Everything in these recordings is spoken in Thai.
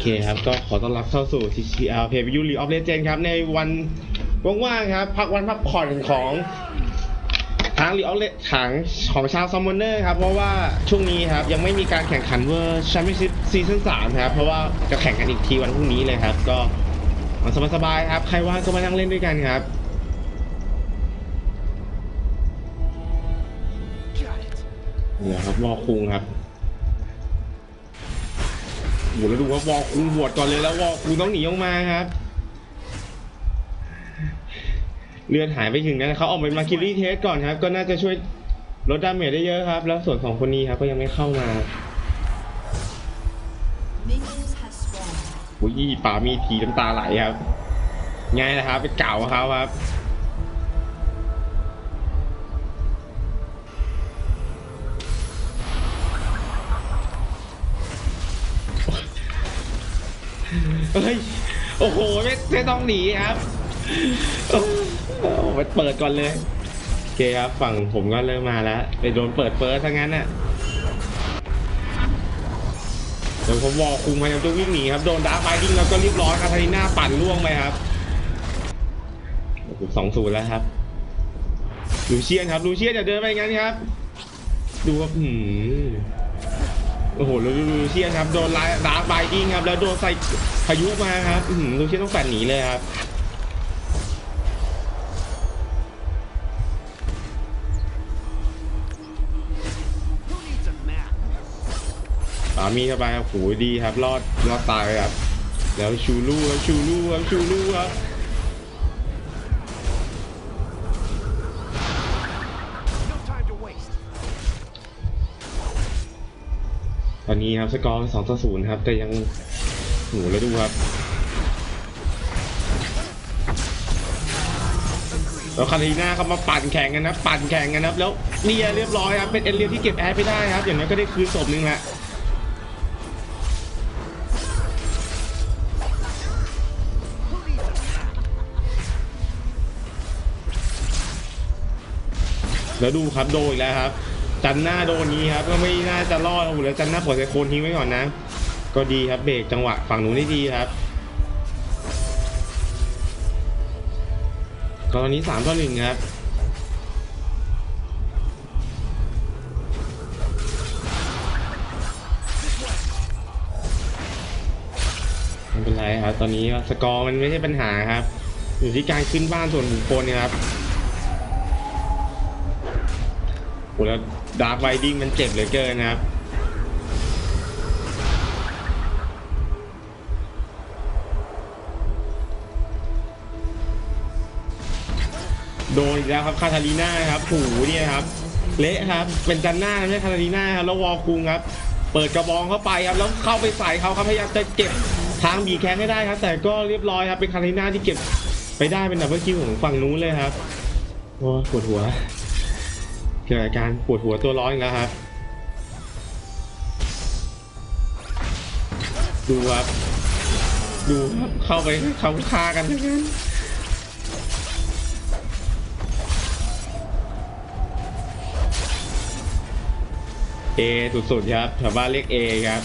เคครับ ก็ขอต้อนรับเข้าสู่ TCL p a y View League of Legends ครับ ในวันว่างๆครับ พักวันพักผ่อนของทาง League of Legends ทางของชาวซัมมอนเนอร์ครับ เพราะว่าช่วงนี้ครับ ยังไม่มีการแข่งขันเวอร์แชมเปี้ยนชิพซีซั่น3ครับ เพราะว่าจะแข่งกันอีกทีวันพรุ่งนี้เลยครับ ก็มันสบายๆครับ ใครว่างก็มานั่งเล่นด้วยกันครับเดี๋ยวครับวอคุงครับ หแล้วดูว่าวอลคุงบวดก่อนเลยแล้ววอลคุงต้องหนีออกมาครับ เลือดหายไปถึงนั้นเขาออกไปมาคิรี่เทสก่อนครับ ก็น่าจะช่วยลดดาเมจได้เยอะครับ แล้วส่วนของคนนี้ครับก็ยังไม่เข้ามา Minions have spawned. อุ้ยป่ามีทีน้ำตาไหลครับไงนะครับเป็นเก่าเขาครับ เฮ้ย โอ้โห ไม่ไม่ต้องหนีครับโอ้โหไปเปิดก่อนเลยโอเคครับ ฝั่งผมก็เริ่มมาแล้ว ไปโดนเปิดเฟิร์สทั้งนั้นน่ะเดี๋ยวผมวอลคุมพยายามจะวิ่งหนีครับ โดนดาร์ฟไฟดิ้งแล้วก็เรียบร้อยครับทาริน่าปั่นล่วงไปครับสองศูนย์แล้วครับ ลูเชียนครับลูเชียนอย่าเดินไปงั้นครับ ดูว่าหืมโอ้โหลูลูเชียนครับ โดนดาร์ฟไฟดิ้งครับ แล้วโดนใส่ายุมาครับอื้อหือลูเชียนต้องแฝดหนีเลยครับ สามีเข้าไปครับโหดีครับ รอดรอดตายครับ แล้วชูลูครับชูลูครับชูลูครับตอนนี้ครับสกอร์สองต่อศูนย์ครับ แต่ยัง โหแล้วดูครับแล้วคารีน่าเขามาปั่นแข่งกันนะปั่นแข่งกันนะแล้วเนี่เรียบร้อยครับเป็นเอเรียที่เก็บแอร์ไปได้ครับ อย่างนั้นก็ได้คืนศพหนึงแหละแล้วดูครับโดนอีกแล้วครับ จันหน้าโดนนี้ครับ ก็ไม่น่าจะรอดอ้โหแล้วจันหน้าปล่อยไซโคนทิ้งไว้ก่อนนะ ก็ดีครับเบรกจังหวะฝั่งหนูนได้ดีครับ ตอนนี้สามต่อหนึ่งครับ ไม่เป็นไรครับ ตอนนี้สกอร์มันไม่ใช่ปัญหาครับ อยู่ที่การขึ้นบ้านส่วนบุคคลนะครับโหแล้วดาร์กไวดิ้งมันเจ็บเหลือเกินนะครับ โดนอีกแล้วครับคาทาลีน่าครับหูเนี่ยครับ เละครับ เป็นจันหน้าไม่ใช่คาทาลีน่าครับแล้ววอลคุงครับ เปิดกระบองเข้าไปครับแล้วเข้าไปใส่เขาครับพยายามจะเก็บทางบีแข้งให้ได้ครับ แต่ก็เรียบร้อยครับเป็นคาทาลีน่าที่เก็บไปได้เป็นดับเบิลคิวของฝั่งนู้นเลยครับโอ้ปวดหัวเกิดอาการปวดหัวตัวร้อนอีกแล้วครับดูครับดูครับเข้าไปเขาฆ่ากันทั้งนั้น เอสุดๆครับแถวบ้านเรียกเอครับ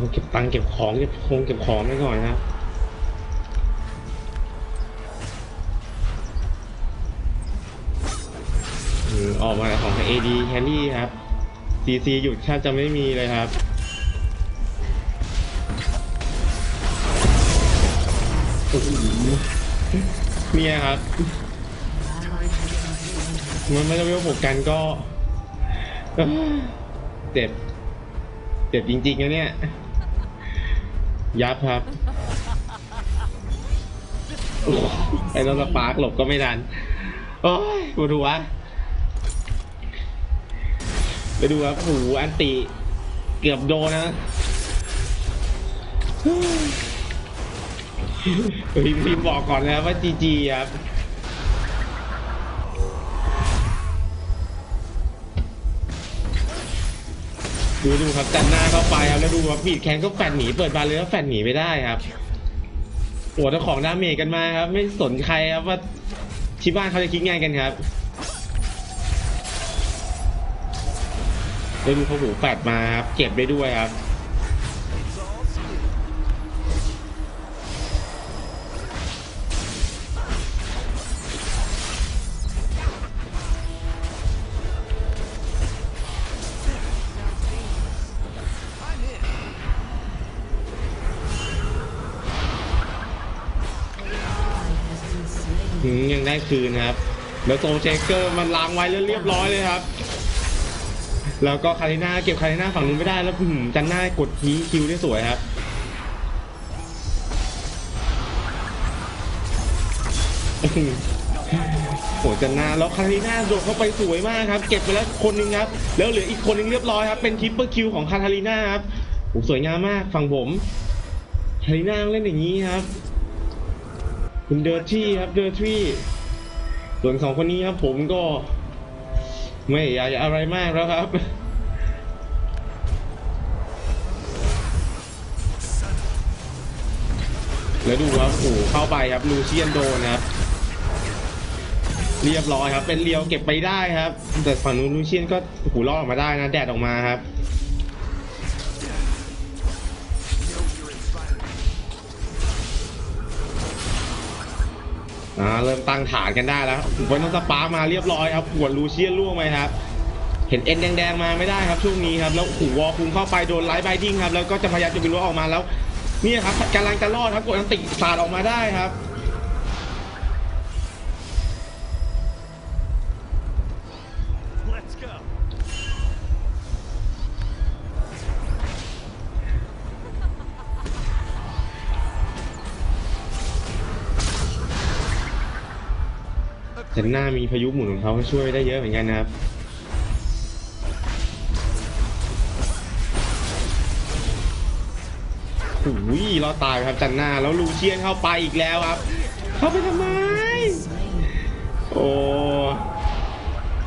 ต้องเก็บตังค์เก็บของเก็บคงเก็บของไว้ก่อนครับออกมาของ AD แคลรี่ครับ CC หยุดแทบจะไม่มีเลยครับอ้โหเนี่ยครับ มันไม่ได้เวลหกกันก็ เจ็บ เจ็บจริงๆนะเนี่ย ยับครับโอ้ยไอ้รถสปาร์กหลบก็ไม่ทัน โอ้ยปวดหัว ไปดูครับหูอันติเกือบโดนนะพิมพ์พิมพ์บอกก่อนนะครับว่าจีจีครับ ดูดูครับจันหน้าเข้าไปครับแล้วดูครับบีดแคนก็แฟดหนีเปิดบานเลยแล้วแฟดหนีไม่ได้ครับโอ้เจ้าของดาเมจกันมาครับ ไม่สนใครครับว่าที่บ้านเขาจะคิดไงกันครับ แล้วดูเขาหูแฟดมาครับ เก็บได้ด้วยครับยังได้คืนครับ แล้วโซเชเกอร์มันล้างไว้แล้วเรียบร้อยเลยครับ แล้วก็คาริน่าเก็บคาริน่าฝั่งนู้นไม่ได้แล้วหือจันน้ากดทีคิวได้สวยครับอื้อหือโหจันน้าแล้วคาริน่าโดดเข้าไปสวยมากครับ เก็บไปแล้วคนนึงครับ แล้วเหลืออีกคนนึงเรียบร้อยครับเป็นทริปเปอร์คิวของคาทาริน่าครับโหสวยงามมากฝั่งผมคาริน่าเล่นอย่างนี้ครับคุณเดอร์ที่ครับเดอร์ที่ส่วนสองคนนี้ครับผมก็ ไม่อยากจะอะไรมากแล้วครับแล้วดูครับโอ้เข้าไปครับลูเชียนโดนครับ เรียบร้อยครับ เป็นเลียวเก็บไปได้ครับ แต่ฝั่งนู้นลูเชียนก็หูรอดออกมาได้นะ แดดออกมาครับ อ่าเริ่มตั้งฐานกันได้แล้วไว้น้องสปาร์มาเรียบร้อยครับขวดลูเชียนล่วงไปครับเห็นเอ็นแดงๆมาไม่ได้ครับช่วงนี้ครับแล้วหูวอลคุมเข้าไปโดนไลท์ไบดิ้งครับแล้วก็จะพยายามจะบินรั้วออกมาแล้วเนี่ยครับกำลังจะรอดครับกดอันติสาดออกมาได้ครับ แต่หน้ามีพายุหมุนของเขาช่วยได้เยอะเหมือนกันนะครับหุยเราตายครับจันหน้าแล้วลูเชียนเข้าไปอีกแล้วครับ เข้าไปทำไม โอ้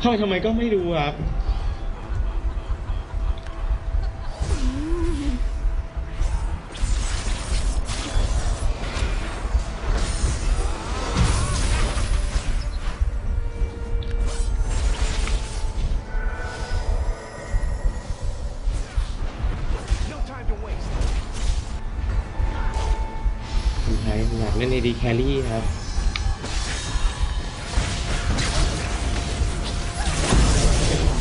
เข้าไปทำไมก็ไม่รู้ครับ เล่นเอดีแครี่ครับ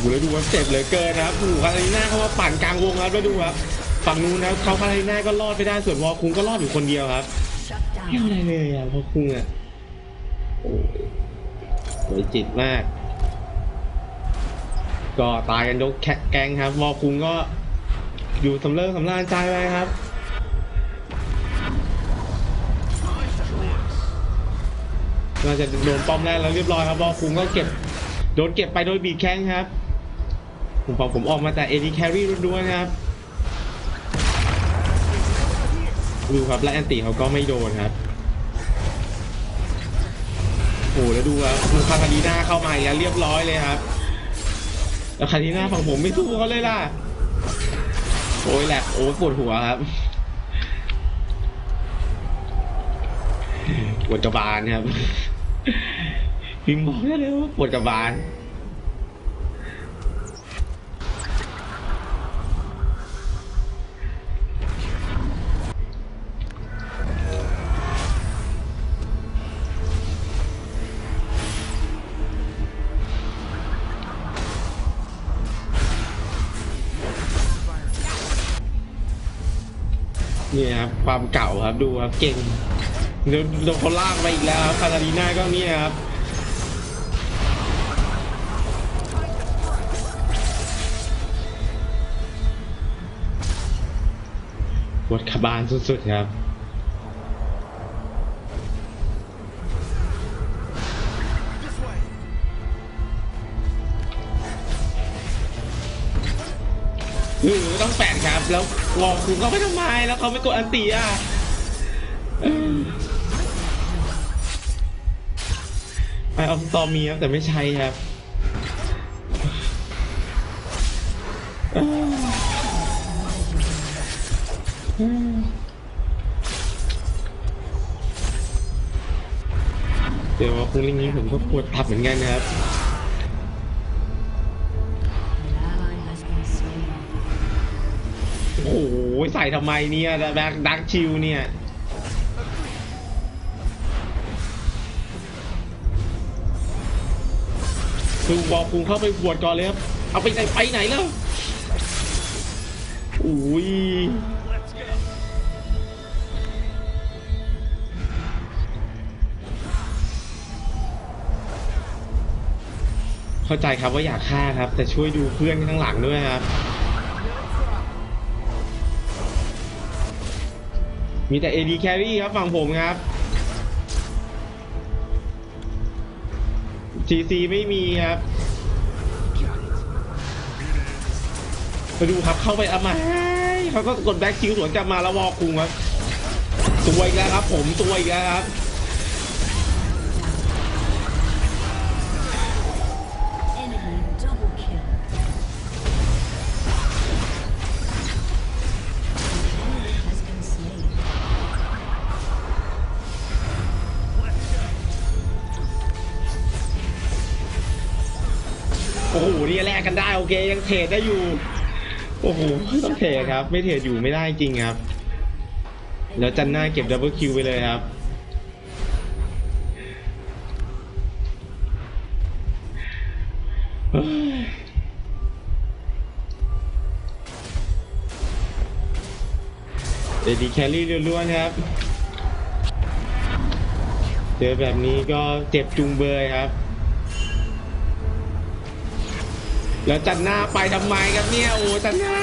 ดูแล้วดูว่าเจ็บเหลือเกินนะครับหูคาราลิน่าเขามาปั่นกลางวงครับแล้วดูครับฝั่งนู้นนะเขาคาราลิน่าก็รอดไปได้ส่วนวอลคุงก็รอดอยู่คนเดียวครับไม่เอา down. อะไรเลยอะวอลคุงอะโอ้ยสวยจิตมาก ก็ตายกันยกแคะแกงครับวอลคุงก็อยู่สำเริงสำราญใจไปครับ น่าจะโดนป้อมแรกแล้วเรียบร้อยครับบอลคุงก็เก็บโดนเก็บไปโดยบีแข้งครับผมบอกผมออกมาแต่เอดีแครี่ล้วนๆนะครับดูครับและแอนตี้เขาก็ไม่โดนครับโอ้แล้วดูครับมูคาคาดีน่าเข้ามาอีกแล้วเรียบร้อยเลยครับแล้วคาดีน่าฝั่งผมไม่สู้เขาเลยล่ะโอ้ยแหลกโอ้ปวดหัวครับปวดกระบาลครับ พิมพ์บอกได้เลยว่าปวดกระบาลนี่ครับความเก่าครับดูครับเก่ง เดี๋ยวโดนเขาลากไปอีกแล้วครับคาตาลีน่าก็เนี่ยครับวดขบาลสุดๆครับหรือต้องแปดครับ แล้ววอลคุณก็ไม่ทำไมแล้วเขาไม่กดอันตีอะ ไปเอาตอมีครับแต่ไม่ใช่ครับเดี๋ยวว่าคุณลิงนี้ผมก็ปวดตับเหมือนกันนะครับโอ้โหใส่ทำไมเนี่ยแบ็คดักชิลเนี่ย คือบอกคุงเข้าไปปวดก่อนเลยครับ เอาไปไหนไปไหนแล้วอุ้ยเข้าใจครับว่าอยากฆ่าครับ แต่ช่วยดูเพื่อนข้างหลังด้วยครับมีแต่ AD carry ครับฝั่งผมครับ ซีซีไม่มีครับมาดูครับเข้าไปอามาเขาก็กดแบ็คคิวสวนกลับมาแล้ววอลคุงครับตัวอีกแล้วครับ ผมตัวอีกแล้วครับ นี่แลกกันได้โอเคยังเทรดได้อยู่ โอ้โหต้องเทรดครับ ไม่เทรดอยู่ไม่ได้จริงครับ แล้วจันหน้าเก็บดับเบิลคิวไปเลยครับเอดีแคลรี่ล้วนๆครับ เจอแบบนี้ก็เจ็บจุงเบยครับ แล้วจันหน้าไปทำไมครับเนี่ยโอ้จันหน้า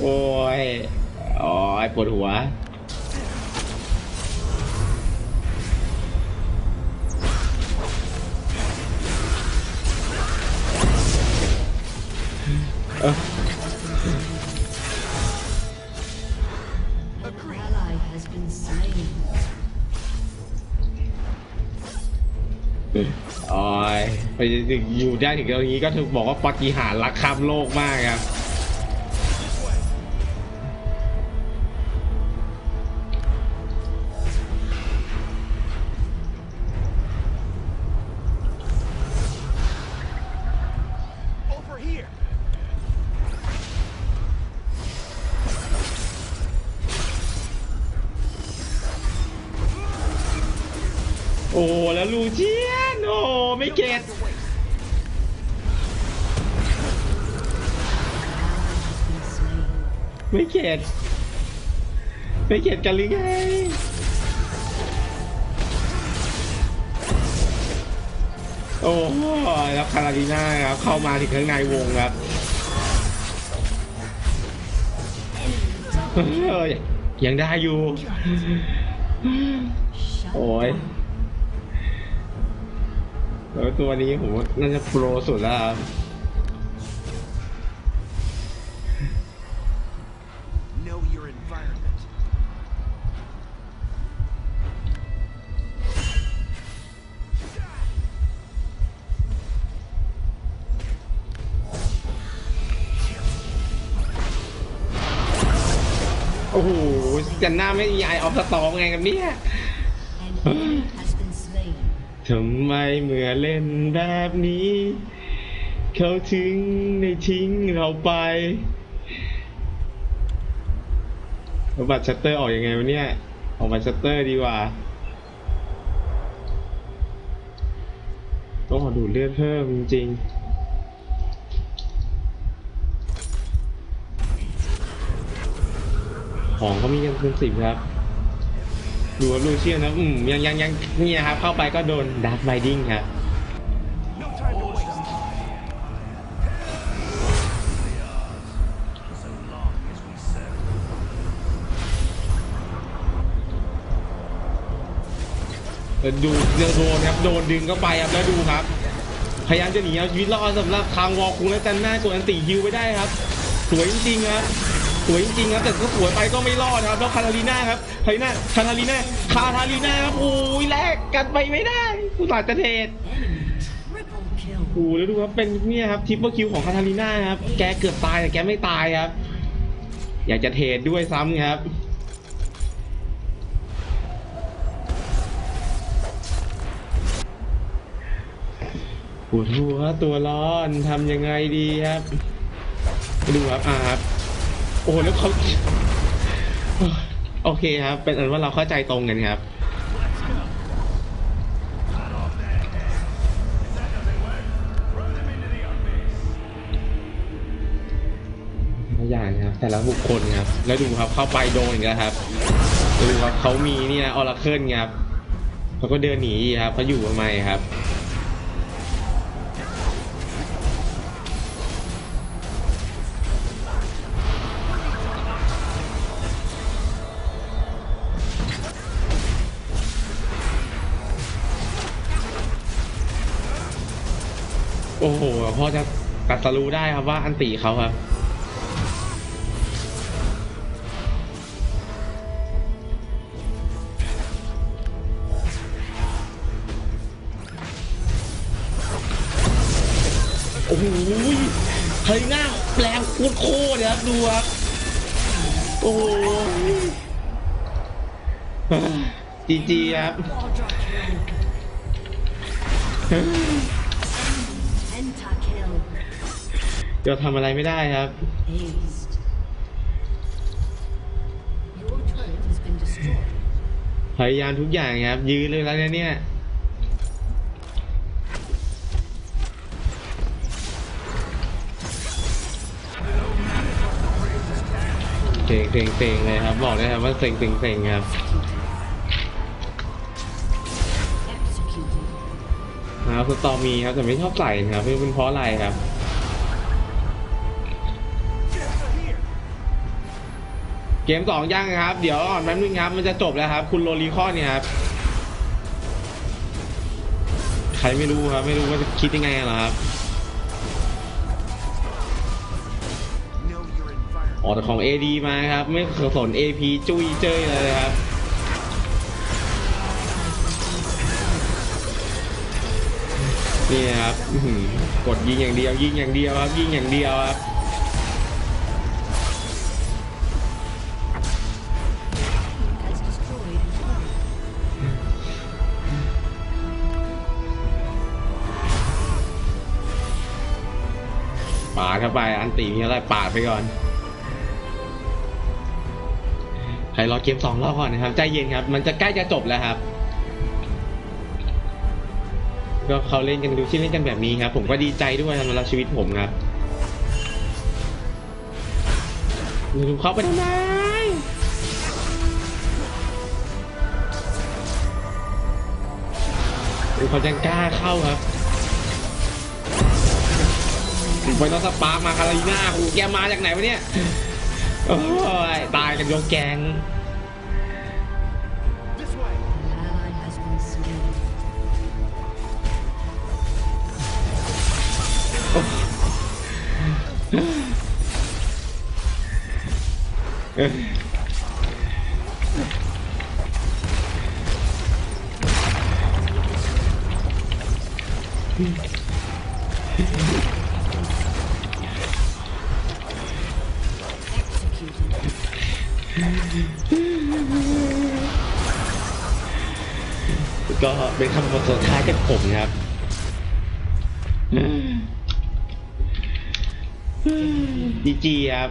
โอ้ยโอ้ยปวดหัว เออ ไปถึงอยู่ได้ถึงตรงนี้ก็ถึงบอกว่าปาฏิหาริย์รักข้ามโลกมากครับ ไม่เข็ดไม่เข็ดกันหรือไงโอ้โหแล้วคาราดีน่าครับเข้ามาถึงข้างในวงครับเฮ้ยยังได้อยู่ โอ้ยแล้วตัวนี้ผมน่าจะโปรสุดแล้วครับ โอ้โหจันหน้าไม่มีไอออฟสตองไงกันเนี่ยทำไมเมื่อเล่นแบบนี้ เขาถึงได้ทิ้งเราไปบัตรชัตเตอร์ออกอยังไงวะเนี่ย ออกบัตรชัตเตอร์ดีกว่าต้องขอดูดเลือดเพิ่มจริงๆ ของเขามีกันเป็นสิบครับดูว่าลูเชียนนะอืมยังยังยังนี่ยครับเข้าไปก็โดนดาร์ b ไ d ดิ้งครับดูเรือโดนครับโดนดึงเข้าไปครับแล้วดูครับ พยายามจะหนีเอาชีวิตรอดสำหรับทางวอลคุงและจันหน้ากดอันตีฮิวไปได้ครับ สวยจริงๆครับ สวยจริงครับแต่ก็สวยไปก็ไม่รอดครับแล้วคาทาลีน่าครับคาทาลีน่าคาทาลีน่าคาทาลีน่าครับโอ้ยแลกกันไปไม่ได้อุตส่าห์จะเทรด Enemy triple kill. โอ้โหแล้วดูครับเป็นเนี่ยครับทิปเปอร์คิวของคาทาลีน่าครับแกเกือบตายแต่แกไม่ตายครับ อยากจะเทรดด้วยซ้ำครับปวดหัวตัวร้อนทำยังไงดีครับดูครับอ่าครับ โอ้โหแล้วเขาโอเคครับ เป็นอันว่าเราเข้าใจตรงกันครับตัวอย่างนะครับ แต่ละบุคคลครับ แล้วดูครับเข้าไปโดนอีกแล้วครับดูครับเขามีนี่นะออร์เคิลครับเขาก็เดินหนีครับเขาอยู่ทำไมครับ โอ้โหพอจะตัดสรู้ได้ครับว่าอันตีเขาครับ โอ้โหเฮ้ยหน้าแปลงโคตรโคตรเลยครับดูครับ โอ้โหจีจีครับ จะทำอะไรไม่ได้ครับ พยายามทุกอย่างครับ ยืนเลยแล้วเนี่ยเซ็งเซ็งเซ็งเลยครับ บอกเลยครับว่าเซ็งเซ็งเซ็งครับ Executed. ครับสตอมีครับแต่ไม่ชอบใส่นะครับไม่เป็นเพราะอะไรครับ เกมสองยังครับ เดี๋ยวก่อนแป๊บนึงครับ มันจะจบแล้วครับ คุณโรลีคอนเนี่ยครับ ใครไม่รู้ครับ ไม่รู้ว่าจะคิดยังไงหรอครับ ออกแต่ของ AD มาครับ ไม่สน AP จุยเจ้ยเลยครับนี่ครับกดยิงอย่างเดียวยิงอย่างเดียวครับยิงอย่างเดียวครับ ดเข้าไป อันตีมีอะไรปาดไปก่อนใครรอเกมสองรอบก่อนนะครับ ใจเย็นครับ มันจะใกล้จะจบแล้วครับ ก็เขาเล่นกันดูที่เล่นกันแบบนี้ครับ ผมก็ดีใจด้วยสำหรับชีวิตผมครับดูเขาไปทำไมดูเขาจะกล้าเข้าครับ ไปต้องสปาร์มาคาราลีน่าโอ้โหแกมาจากไหนวะเนี่ยโอ้ยตายกันยกแกงเออ สุดท้ายจากผมครับจีจีครับ